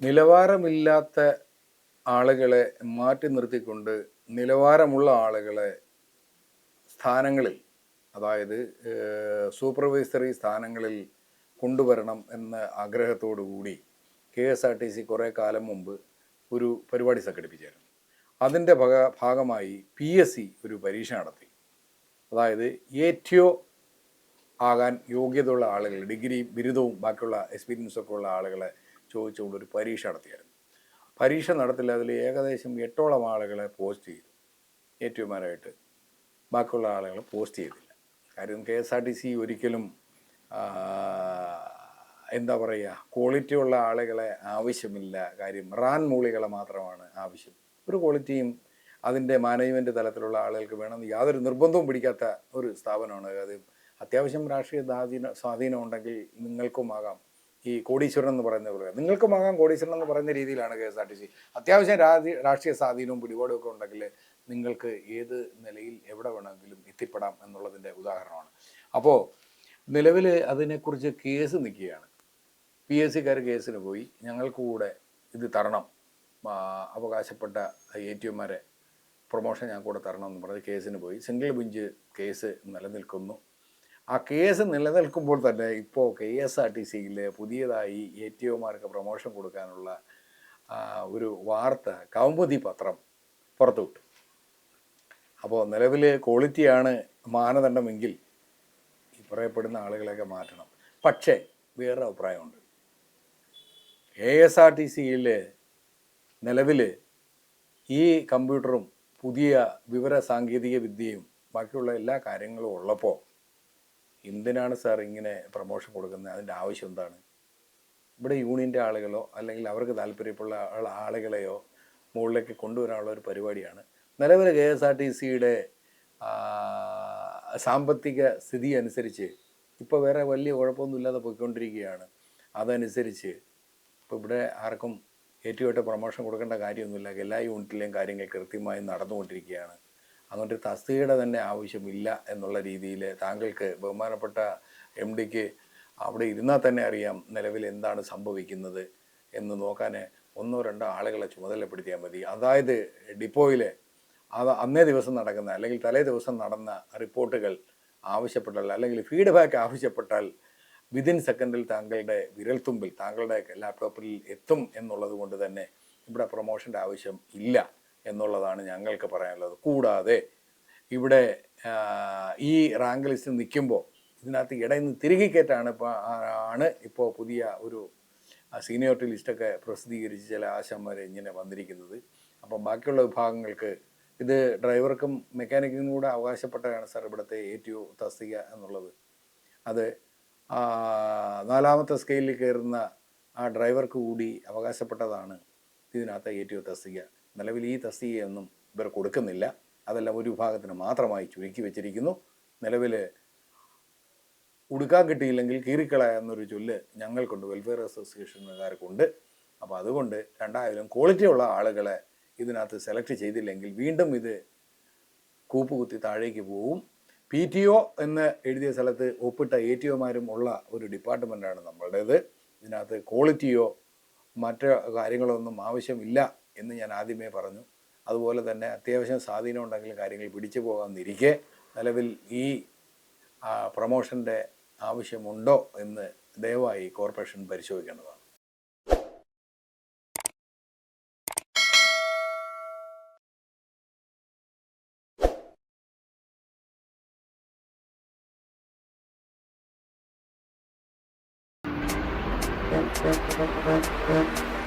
നിലവാരമില്ലാത്ത ആളുകളെ മാറ്റി നിർത്തിക്കൊണ്ട് നിലവാരമുള്ള ആളുകളെ സ്ഥാനങ്ങളിൽ അതായത് സൂപ്പർവൈസറി സ്ഥാനങ്ങളിൽ കൊണ്ടുവരണം എന്ന ആഗ്രഹത്തോടു കൂടി K S R T C കുറേ കാലം മുമ്പ് ഒരു പരിപാടി സംഘടിപ്പിച്ചായിരുന്നു. അതിന്റെ ഭാഗ ഭാഗമായി പി എസ് സി ഒരു പരീക്ഷ നടത്തി. അതായത് ഏറ്റവും ആകാൻ യോഗ്യതയുള്ള ആളുകൾ ഡിഗ്രി ബിരുദവും ബാക്കിയുള്ള എക്സ്പീരിയൻസൊക്കെ ഉള്ള ആളുകളെ ചോദിച്ചുകൊണ്ട് ഒരു പരീക്ഷ നടത്തിയായിരുന്നു. പരീക്ഷ നടത്തില്ല അതിൽ ഏകദേശം എട്ടോളം ആളുകളെ പോസ്റ്റ് ചെയ്തു. ഏറ്റവുമാരായിട്ട് ബാക്കിയുള്ള ആളുകൾ പോസ്റ്റ് ചെയ്തില്ല. കാര്യം K S R T C ഒരിക്കലും എന്താ പറയുക ക്വാളിറ്റി ഉള്ള ആളുകളെ ആവശ്യമില്ല. കാര്യം റാൻ മൂളികളെ മാത്രമാണ് ആവശ്യം. ഒരു ക്വാളിറ്റിയും അതിന്റെ മാനേജ്മെന്റ് തലത്തിലുള്ള ആളുകൾക്ക് വേണമെന്ന് യാതൊരു നിർബന്ധവും പിടിക്കാത്ത ഒരു സ്ഥാപനമാണ്. അത് അത്യാവശ്യം രാഷ്ട്രീയ സ്വാധീന ഉണ്ടെങ്കിൽ നിങ്ങൾക്കുമാകാം ഈ കോടീശ്വരൻ എന്ന് പറയുന്ന പോലെ നിങ്ങൾക്കുമാകാം കോടീശ്വരൻ എന്ന് പറയുന്ന രീതിയിലാണ് K S R T C. അത്യാവശ്യം രാഷ്ട്രീയ സ്വാധീനവും പിടിപാടും ഒക്കെ ഉണ്ടെങ്കിൽ നിങ്ങൾക്ക് ഏത് നിലയിൽ എവിടെ വേണമെങ്കിലും എത്തിപ്പെടാം എന്നുള്ളതിന്റെ ഉദാഹരണമാണ്. അപ്പോൾ നിലവിൽ അതിനെക്കുറിച്ച് കേസ് നിൽക്കുകയാണ്. പി എസ് സിക്കാർ കേസിന് പോയി. ഞങ്ങൾക്ക് കൂടെ ഇത് തരണം. അവകാശപ്പെട്ട എ ടി എമാരെ പ്രൊമോഷൻ ഞങ്ങൾക്ക് കൂടെ തരണം എന്ന് പറഞ്ഞ് കേസിന് പോയി. സിംഗിൾ ബെഞ്ച് കേസ് നിലനിൽക്കുന്നു. ആ കേസ് നിലനിൽക്കുമ്പോൾ തന്നെ ഇപ്പോൾ കെ എസ് ആർ ടി സിയിൽ പുതിയതായി എ ടി ഒമാർക്ക് പ്രൊമോഷൻ കൊടുക്കാനുള്ള ഒരു വാർത്ത കൗമുദി പത്രം പുറത്തുവിട്ടു. അപ്പോൾ നിലവിൽ ക്വാളിറ്റിയാണ് മാനദണ്ഡമെങ്കിൽ ഈ പറയപ്പെടുന്ന ആളുകളെയൊക്കെ മാറ്റണം. പക്ഷേ വേറൊരു അഭിപ്രായമുണ്ട്. കെ എസ് ആർ ടി സിയിൽ നിലവിൽ ഈ കമ്പ്യൂട്ടറും പുതിയ വിവര സാങ്കേതിക വിദ്യയും ബാക്കിയുള്ള എല്ലാ കാര്യങ്ങളും ഉള്ളപ്പോൾ എന്തിനാണ് സാർ ഇങ്ങനെ പ്രമോഷൻ കൊടുക്കുന്നത്? അതിന്റെ ആവശ്യം എന്താണ്? ഇവിടെ യൂണിയന്റെ ആളുകളോ അല്ലെങ്കിൽ അവർക്ക് താല്പര്യമുള്ള ആള- ആളുകളെയോ മുകളിലേക്ക് കൊണ്ടുവരാനുള്ള ഒരു പരിപാടിയാണ്. നിലവിൽ കെ എസ് ആർ ടി സിയുടെ സാമ്പത്തിക സ്ഥിതി അനുസരിച്ച് ഇപ്പോൾ വേറെ വലിയ കുഴപ്പമൊന്നുമില്ലാതെ പോയിക്കൊണ്ടിരിക്കുകയാണ്. അതനുസരിച്ച് ഇപ്പോൾ ഇവിടെ ആർക്കും ഏറ്റവും പ്രൊമോഷൻ കൊടുക്കേണ്ട കാര്യമൊന്നുമില്ല. എല്ലാ യൂണിറ്റിലെയും കാര്യങ്ങൾ കൃത്യമായി നടന്നുകൊണ്ടിരിക്കുകയാണ്. ഒരു തസ്തികയുടെ തന്നെ ആവശ്യമില്ല എന്നുള്ള രീതിയിൽ താങ്കൾക്ക് ബഹുമാനപ്പെട്ട എം ഡിക്ക് അവിടെ ഇരുന്നാൽ തന്നെ അറിയാം നിലവിൽ എന്താണ് സംഭവിക്കുന്നത് എന്ന് നോക്കാൻ ഒന്നോ രണ്ടോ ആളുകളെ ചുമതലപ്പെടുത്തിയാൽ മതി. അതായത് ഡിപ്പോയിലെ അത് അന്നേ ദിവസം നടക്കുന്ന അല്ലെങ്കിൽ തലേ ദിവസം നടന്ന റിപ്പോർട്ടുകൾ ആവശ്യപ്പെട്ടാൽ അല്ലെങ്കിൽ ഫീഡ്ബാക്ക് ആവശ്യപ്പെട്ടാൽ വിതിൻ സെക്കൻഡിൽ താങ്കളുടെ വിരൽത്തുമ്പിൽ താങ്കളുടെ ലാപ്ടോപ്പിൽ എത്തും എന്നുള്ളത് കൊണ്ട് തന്നെ ഇവിടെ പ്രൊമോഷന്റെ ആവശ്യം ഇല്ല. എന്നുള്ളതാണ് ഞങ്ങൾക്ക് പറയാനുള്ളത്. കൂടാതെ ഇവിടെ ഈ റാങ്ക് ലിസ്റ്റ് നിൽക്കുമ്പോൾ ഇതിനകത്ത് ഇടയിൽ നിന്ന് തിരികെ കയറ്റാണ് ഇപ്പോൾ ആണ് ഇപ്പോൾ പുതിയ ഒരു സീനിയോറിറ്റി ലിസ്റ്റൊക്കെ പ്രസിദ്ധീകരിച്ച് ചില ആശാന്മാർ ഇങ്ങനെ വന്നിരിക്കുന്നത്. അപ്പം ബാക്കിയുള്ള വിഭാഗങ്ങൾക്ക് ഇത് ഡ്രൈവർക്കും മെക്കാനിക്കിനും കൂടെ അവകാശപ്പെട്ടതാണ് സാർ ഇവിടുത്തെ എ ടി ഒ തസ്തിക എന്നുള്ളത്. അത് നാലാമത്തെ സ്കെയിലിൽ കയറുന്ന ആ ഡ്രൈവർക്ക് കൂടി അവകാശപ്പെട്ടതാണ് ഇതിനകത്ത് എ ടി ഒ തസ്തിക. നിലവിൽ ഈ തസ്തികയൊന്നും ഇവർ കൊടുക്കുന്നില്ല. അതെല്ലാം ഒരു വിഭാഗത്തിന് മാത്രമായി ചുരുക്കി വെച്ചിരിക്കുന്നു. നിലവിൽ ഉടുക്കാൻ കിട്ടിയില്ലെങ്കിൽ കീറിക്കള എന്നൊരു ചൊല്ല് ഞങ്ങൾക്കുണ്ട് വെൽഫെയർ അസോസിയേഷനുകാർക്കുണ്ട് അപ്പോൾ അതുകൊണ്ട് രണ്ടായാലും ക്വാളിറ്റി ഉള്ള ആളുകളെ ഇതിനകത്ത് സെലക്ട് ചെയ്തില്ലെങ്കിൽ വീണ്ടും ഇത് കൂപ്പുകുത്തി താഴേക്ക് പോവും. പി ടി ഒ എന്ന് എഴുതിയ സ്ഥലത്ത് ഒപ്പിട്ട എ ടി ഒമാരും ഉള്ള ഒരു ഡിപ്പാർട്ട്മെന്റാണ് നമ്മളുടേത്. ഇതിനകത്ത് ക്വാളിറ്റിയോ മറ്റു കാര്യങ്ങളോ ഒന്നും ആവശ്യമില്ല. എന്ന് ഞാൻ ആദ്യമേ പറഞ്ഞു അതുപോലെ തന്നെ അത്യാവശ്യം സ്വാധീനം ഉണ്ടെങ്കിൽ കാര്യങ്ങൾ പിടിച്ചു പോകാമെന്നിരിക്കെ നിലവിൽ ഈ പ്രൊമോഷന്റെ ആവശ്യമുണ്ടോ എന്ന് ദയവായി കോർപ്പറേഷൻ പരിശോധിക്കേണ്ടതാണ് Thank you.